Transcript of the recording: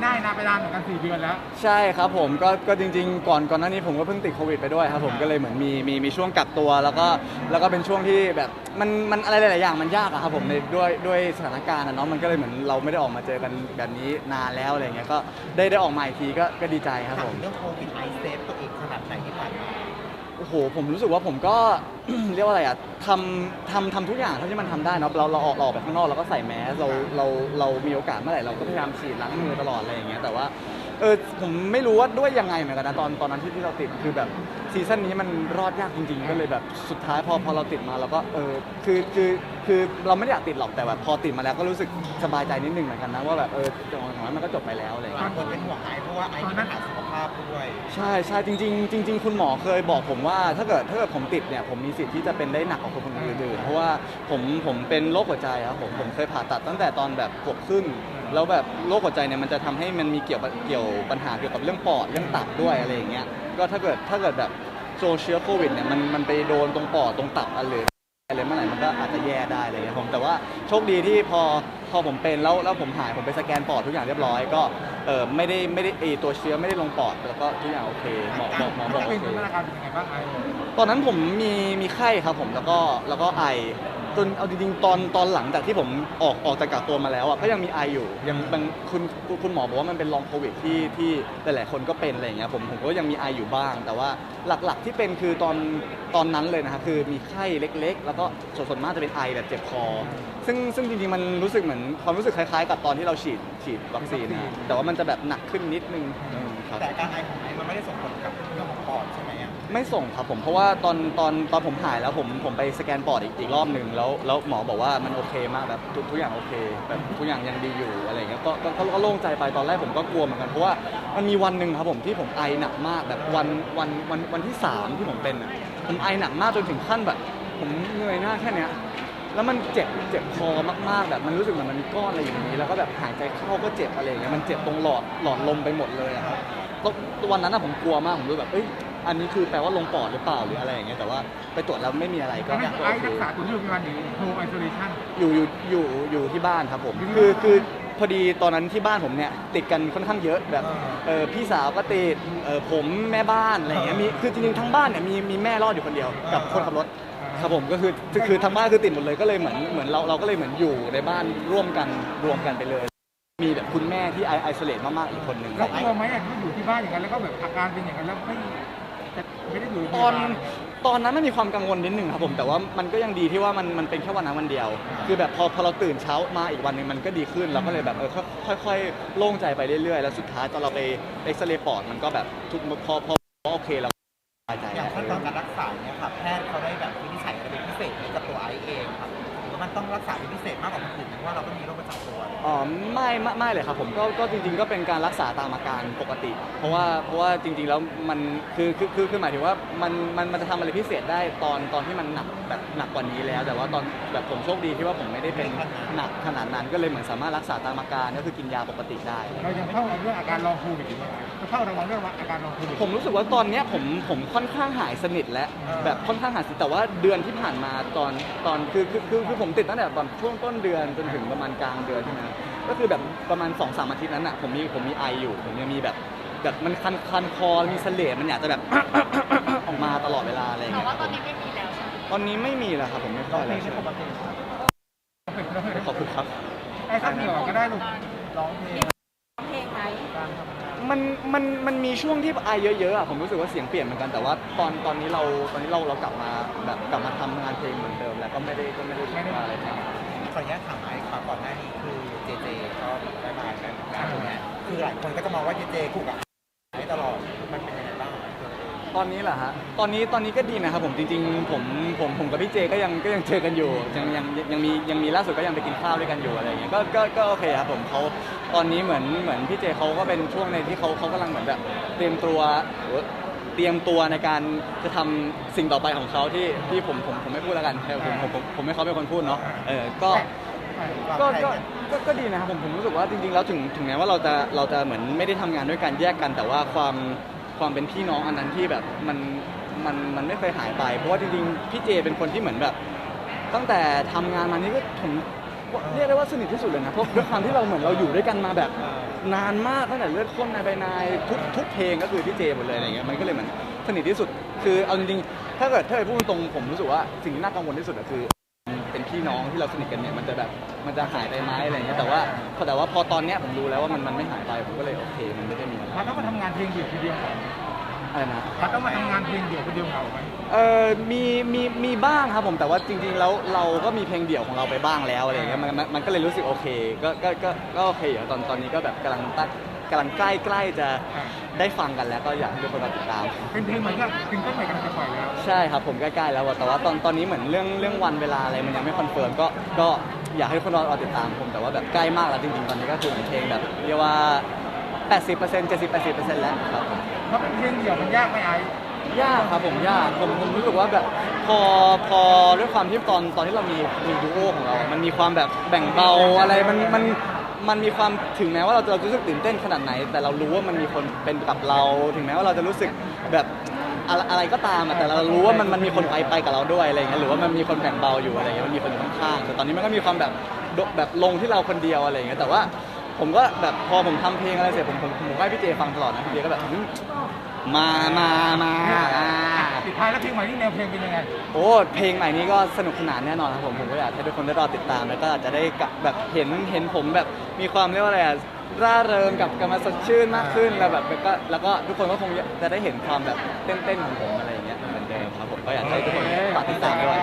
หน้านะไปนานเหมือนกันสี่เดือนแล้ว ใช่ครับผมก็ก็จริง ๆ ก่อนก่อนหน้านี้ผมก็เพิ่งติดโควิดไปด้วยครับผมก็เลยเหมือนมีมีมีช่วงกักตัว แล้วก็แล้วก็เป็นช่วงที่แบบมันมันอะไรหลายๆอย่างมันยากอะครับผมในด้วยด้วยสถานการณ์อะเนาะมันก็เลยเหมือนเราไม่ได้ออกมาเจอกันแบบนี้นานแล้วอะไรเงี้ยก็ได้ได้ออกมาอีกทีก็ก็ดีใจครับถาผมมเรื่องโควิดไอเซฟตัวเองขนาดไหนที่ผ่านมา โอ้โหผมรู้สึกว่าผมก็ เรียกว่าอะไรอะทำทำทำทุกอย่างเท่าที่มันทำได้เนาะเราเราออกเราออกไปข้างนอกเราก็ใส่แมสเราเราเรามีโอกาสเมื่อไหร่เราก็พยายามฉีดล้างมือตลอดอะไรอย่างเงี้ยแต่ว่า เออผมไม่รู้ว่าด้วยยังไงเหมือนกันนะตอนตอนนั้นที่ที่เราติดคือแบบซีซั่นนี้มันรอดยากจริงๆก็เลยแบบสุดท้ายพอพอเราติดมาเราก็เออคือคือคือเราไม่ได้อยากติดหรอกแต่แบบพอติดมาแล้วก็รู้สึกสบายใจนิดนึงเหมือนกันนะว่าแบบเอออย่างน้อยมันก็จบไปแล้วอะไรอย่างบาเงี้งย คนเป็นห่วงไอเพราะว่าไอมีปัญหาสุขภาพด้วยใช่ใช่จริงๆจริงๆ คุณหมอเคยบอกผมว่าถ้าเกิดถ้าเกิดผมติดเนี่ยผมมีสิทธิ์ที่จะเป็นได้หนักกว่าคนอื่นๆเพราะว่าผมผมเป็นโรคหัวใจครับผมผมเคยผ่าตัดตั้งแต่ตอนแบบขวบครึ่ง แล้วแบบโรคหัวใจเนี่ยมันจะทำให้มันมีเกี่ยวกับเกี่ยวปัญหาเกี่ยวกับเรื่องปอดเรื่องตับด้วยอะไรอย่างเงี้ยก็ถ้าเกิดถ้าเกิดแบบโซเชียลโควิดเนี่ยมันมันไปโดนตรงปอดตรงตับอะไรอะไรเมื่อไหร่มันก็อาจจะแย่ได้อะไรอย่างเงี้ยผมแต่ว่าโชคดีที่พอพอผมเป็นแล้วแล้วผมหายผมไปสแกนปอดทุกอย่างเรียบร้อยก็เออไม่ได้ไม่ได้เออตัวเชื้อไม่ได้ลงปอดแล้วก็ทุกอย่างโอเคหมอบอกหมอบอกโอเป็นเค พัฒนาการเป็นยังไงบ้างไอ้ตอนนั้นผมมีมีไข้ครับผมแล้วก็แล้วก็ไอ จนเอาจริงๆตอนตอนหลังจากที่ผมออกออกจากกักตัวมาแล้วอะก็ยังมีไออยู่ยังบางคุณคุณคุณหมอบอกว่ามันเป็นลองโควิดที่ที่หลายๆคนก็เป็นอะไรอย่างเงี้ยผมผมก็ยังมีไออยู่บ้าง แต่ว่าหลักๆที่เป็นคือตอนตอนนั้นเลยนะครับคือมีไข้เล็ก ๆ แล้วก็ส่วนส่วนมากจะเป็นไอแบบเจ็บคอ ซึ่งซึ่งจริงๆมันรู้สึกเหมือนความรู้สึกคล้ายๆ กับตอนที่เราฉีดฉีดวัคซีนนะแต่ว่ามันจะแบบหนักขึ้นนิดนึงอืมครับ แต่อาการไอของไอมันไม่ได้ส่งผลกับเรื่องของปอดใช่ไหมอะไม่ส่งครับผมเพราะว่าตอนตอนตอนผมหายแล้วผมผมไปสแกนปอดอีกอีกรอบหนึ่งแล้วแล้วหมอบอกว่ามันโอเคมากแบบทุกทุกอย่างโอเคแบบทุกอย่างยังดีอยู่อะไรเงี้ยก็ก็ก็ก็โล่งใจไปตอนแรกผมก็กลัวเหมือนกันเพราะว่ามันมีวันหนึ่งครับผมที่ผมไอหนักมากแบบวันวันวันวันที่สามที่ผมเป็นอะผมไอหนักมากจนถึงขั้นแบบ ผมเหนื่อยหน้าแค่เนี้ยแล้วมันเจ็บเจ็บคอมากๆแบบมันรู้สึกเหมือนมันมีก้อนอะไรอย่างนี้ แล้วก็แบบหายใจเข้าก็เจ็บอะไรเงี้ยมันเจ็บตรงหลอดหลอดลมไปหมดเลยอะครับแล้ววันนั้นอะผมกลัวมากผมรู้แบบเอ้ย อันนี้คือแปลว่าลงปอดหรือเปล่าหรืออะไรอย่างเงี้ยแต่ว่าไปตรวจแล้วไม่มีอะไรก็ตอนนั้นก็ไอ้โอเค รักษาตัวที่โรงพยาบาลหรือโฮมไอโซเลชัน อยู่อยู่อยู่อยู่ที่บ้านครับผมคือคือพอดีตอนนั้นที่บ้านผมเนี่ยติดกันค่อนข้างเยอะแบบเออพี่สาวก็ติดเออผมแม่บ้านอะไรอย่างเงี้ยมีคือจริงๆทั้งบ้านเนี่ยมีมีแม่รอดอยู่คนเดียวกับคนขับรถครับผมก็คือคือคือทั้งบ้านคือติดหมดเลยก็เลยเหมือนเหมือนเราเราก็เลยเหมือนอยู่ในบ้านร่วมกันรวมกันไปเลย มีแบบคุณแม่ที่ไอไอโซเลตมากๆอีกคนหนึ่ง แล้วกลัวไหมอะที่อยู่ที่บ้านอย่างนั้นแล้วก็แบบอาการเป็นอย่างนั้นแล้วไม่จะ ไม่ได้อยู่โรงพตยาอนบาลตอนนั้นมันมีความกังวลนิดนึงครับผมแต่ว่ามันก็ยังดีที่ว่ามันมันเป็นแค่วันนั้นวันเดียว คือแบบพอพอเราตื่นเช้ามาอีกวันหนึ่งมันก็ดีขึ้นเราก็เลยแบบเออค่อยค่อยๆโล่งใจไปเรื่อยๆ แล้วสุดท้ายตอนเราไปเอ็กซเรย์ปอดมันก็แบบทุกพอพอพอโอเคเราสบายใจอย่างขั้นตอนการรักษาเนี่ยค่ะแพทย์เขาได้แบบวินิจฉัยอะไรเป็นพิเศษให้กับตัวไอเองครับหรือว่า มันต้องรักษาเป็นพิเศษมากกว่าคนอื่นเพราะว่าเราก็มีโรคประจำตัว อ๋อไม่ไม่ไม่เลยครับผมก็ก็จริง ๆ ก็เป็นการรักษาตามอาการปกติ เพราะว่าเพราะว่าจริง ๆ แล้วมันคือคือคือคือหมายถึงว่ามันมันมันจะทำอะไรพิเศษได้ตอนตอนที่มันหนักแบบหนักกว่านี้แล้ว แต่ว่าตอนแบบผมโชคดีที่ว่าผมไม่ได้เป็นหนักขนาดนั้นก็เลยเหมือนสามารถรักษาตามอาการก็คือกินยาปกติได้ เรายังเฝ้าเรื่องอาการลองโควิดอยู่ไหมเราเฝ้าระวังเรื่องอาการลองโควิด ผมรู้สึกว่าตอนเนี้ยผมผมค่อนข้างหายสนิทแล้วอ่าแบบค่อนข้างหายสนิทแต่ว่าเดือนที่ผ่านมาตอนตอนคือคือคือคือผมติดตั้งแต่ตอนช่วงต้นเดือนจนถึงประมาณกลางเดือนใช่ไหมก็คือแบบประมาณ2อสามอาทิตย์นั้นอะผมมีผมมีไออยู่ผมยังมีแบบแบบมันคันคันคอมีเสลดมันอยากจะแบบ ออกมาตลอดเวลาอะไรอย่างแต่เงี้ยว่าตอนนี้ไม่มีแล้วใช่ไหมตอนนี้ไม่มีแล้วครับผมไม่ค่อยแล้วปกติครับขอบคุณครับ ไอ้ถ้ามีออกก็ได้ลูกร้องเพลงเพลงไหมการทำงานมันมันมันมีช่วงที่ไอเยอะๆอะผมรู้สึกว่าเสียงเปลี่ยนเหมือนกันแต่ว่าตอนตอนนี้เราตอนนี้เราเรากลับมาแบบกลับมาทำงานเพลงเหมือนเดิมแล้ว ก็ไม่ได้ก็ไม่ได้ไม่ได้อะไรมากขออนุญาตถามไอครับก่อนหน้านี้คือเจเจก็บายบายกันงานตรงเนี้ยคือหลายคนก็จะมองว่าเจเจคู่กับไอตลอดมันเป็นยังไงบ้างตอนนี้เหรอฮะ ตอนนี้ตอนนี้ก็ดีนะครับผมจริงๆผมผมผมกับพี่เจก็ยังก็ยังเจอกันอยู่ยังยังยังมียังมีล่าสุดก็ยังไปกินข้าวด้วยกันอยู่อะไรอย่างเงี้ยก็ก็ก็โอเคครับผมเขาตอนนี้เหมือนเหมือนพี่เจเขาก็เป็นช่วงในที่เขาเขากำลังเหมือนแบบเตรียมตัว เตรียมตัวในการจะทำสิ่งต่อไปของเขาที่ที่ผมผมผมไม่พูดแล้วกันเออผมผมผมผมให้เขาเป็นคนพูดเนาะเออก็ ก็ก็ก็ก็ดีนะครับผมผมรู้สึกว่าจริงๆแล้วถึงถึงแม้ว่าเราจะเราจะเหมือนไม่ได้ทำงานด้วยกันแยกกัน แต่ว่าความความเป็นพี่น้องอันนั้นที่แบบมันมันมันไม่เคยหายไป เพราะว่าจริงๆพี่เจเป็นคนที่เหมือนแบบ ตั้งแต่ทำงานมานี่ก็ผมเรียกได้ว่าสนิทที่สุดเลยนะเพราะด้วยความที่เราเหมือนเราอยู่ด้วยกันมาแบบ นานมากตั้งแต่เลือดข้นในใบนายทุกทุกเพลงก็คือพี่เจหมดเลยอะไรเงี้ยมันก็เลยเหมือนสนิทที่สุด คือเอาจริงๆถ้าเกิดถ้าเกิดพูดตรงๆผมรู้สึกว่าสิ่งที่น่ากังวลที่สุดก็คือ เป็นพี่น้องที่เราสนิทกันเนี่ยมันจะแบบมันจะหายไปไหมอะไรเงี้ยแต่ว่าแต่ว่าพอตอนเนี้ยผมรู้แล้วว่ามันมันไม่หายไปผมก็เลยโอเคมันไม่ได้มีอะไรพัดต้องมาทำงานเพลงเดี่ยวทีเดียว อะไรนะพัดต้องมาทำงานเพลงเดี่ยวคนเดียวเหงาไหมเออมีมีมีบ้างครับผมแต่ว่าจริง ๆ แล้วเราก็มีเพลงเดี่ยวของเราไปบ้างแล้วอะไรเงี้ยมันมันมันก็เลยรู้สึกโอเคก็ก็ก็ก็โอเคอยู่ตอนตอนนี้ก็แบบกำลังตั้งกำลังใกล้ใกล้จะอ่าได้ฟังกันแล้วก็อยากให้ทุกคนรอติดตาม เป็นเพลงใหม่ก็ซิงเกิลใหม่กำลังจะปล่อยแล้วใช่ครับผมใกล้ๆแล้วอะแต่ว่าตอนตอนนี้เหมือนเรื่องเรื่องวันเวลาอะไรมันยังไม่คอนเฟิร์มก็ก็อยากให้ทุกคนรอรอติดตามผมแต่ว่าแบบใกล้มากแล้วจริงๆตอนนี้ก็คือเหมือนเพลงแบบเรียกว่า 80% 70 80%แล้วครับผม เพราะเป็นเพลงเดี่ยวมันยากไหมไอ้ยากครับผมยากผมผมรู้สึกว่าแบบพอพอด้วยความที่ตอนตอนที่เรามีมีดูโอของเรา มันมีความแบบแบ่งเบาอะไรมันมันมันมีความถึงแม้ว่าเราจะรู้สึกตื่นเต้นขนาดไหน แต่เรารู้ว่ามันมีคนเป็นกับเรา ถึงแม้ว่าเราจะรู้สึกแบบอะไรอะไรก็ตามอะแต่เรารู้ว่ามันมันมีคนไปไปกับเราด้วยอะไรเงี้ยหรือว่ามันมีคนแบ่งเบาอยู่อะไรเงี้ยมันมีคนอยู่ข้างๆแต่ตอนนี้มันก็มีความแบบโดแบบลงที่เราคนเดียวอะไรเงี้ยแต่ว่า ผมก็แบบพอผมทำเพลงอะไรเสร็จผมผมผมให้พี่เจฟังตลอดนะพี่เจก็แบบอืมมามามาอ่าปิดท้ายแล้วเพลงใหม่นี่แนวเพลงเป็นยังไง โอ้เพลงใหม่นี้ก็สนุกสนานแน่นอนครับผมผมก็อยากให้ทุกคนได้รอติดตามแล้วก็อาจจะได้กลับแบบเห็นเห็นผมแบบมีความเรียกว่าอะไรอะร่าเริงกับกลับมาสดชื่นมากขึ้นแล้วแบบแล้วก็แล้วก็ทุกคนก็คงจะได้เห็นความแบบเต้นๆของผมอะไรอย่างเงี้ยเหมือนเดิมครับผมก็อยากให้ทุกคนฝากติดตามด้วย